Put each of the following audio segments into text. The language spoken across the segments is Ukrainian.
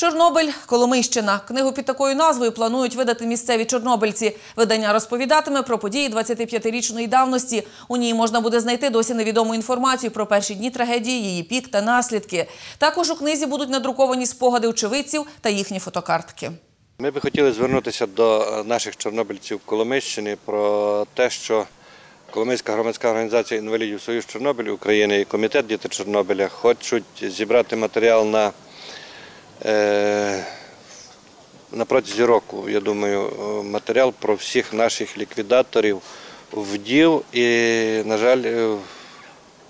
Чорнобиль, Коломийщина. Книгу під такою назвою планують видати місцеві чорнобильці. Видання розповідатиме про події 25-річної давності. У ній можна буде знайти досі невідому інформацію про перші дні трагедії, її пік та наслідки. Також у книзі будуть надруковані спогади очевидців та їхні фотокартки. Ми би хотіли звернутися до е, наших чорнобильців Коломийщини про те, що Коломийська громадська організація інвалідів Союз Чорнобиль України і комітет діти Чорнобиля хочуть зібрати матеріал на, на протязі року. Я думаю, е, матеріал про всіх наших ліквідаторів, вдів і, на жаль, е,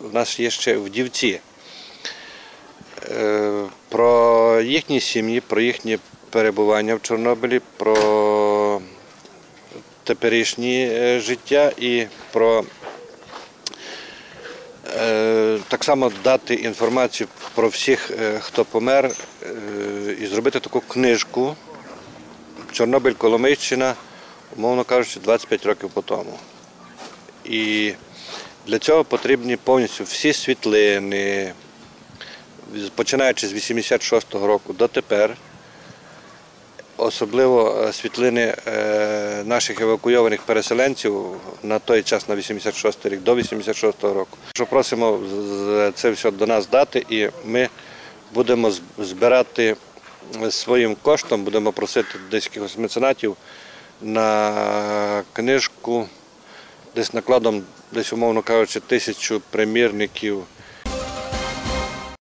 в нас є ще вдівці. Е, про їхні сім'ї, про їхнє перебування в Чорнобилі, про теперішнє е, життя і про е, так само дати інформацію про всіх, е, хто помер, е, і зробити таку книжку Чорнобиль Коломийщина, умовно кажучи, 25 років по тому. І для цього потрібні повністю всі світлини, починаючи з 86-го року дотепер, особливо е, світлини е, наших евакуйованих переселенців на той час, на 86-й рік, до 86-го року. Що просимо це все до нас дати, і ми будемо збирати своїм коштом, будемо просити десь якихось меценатів на книжку, десь накладом, десь, умовно кажучи, тисячу примірників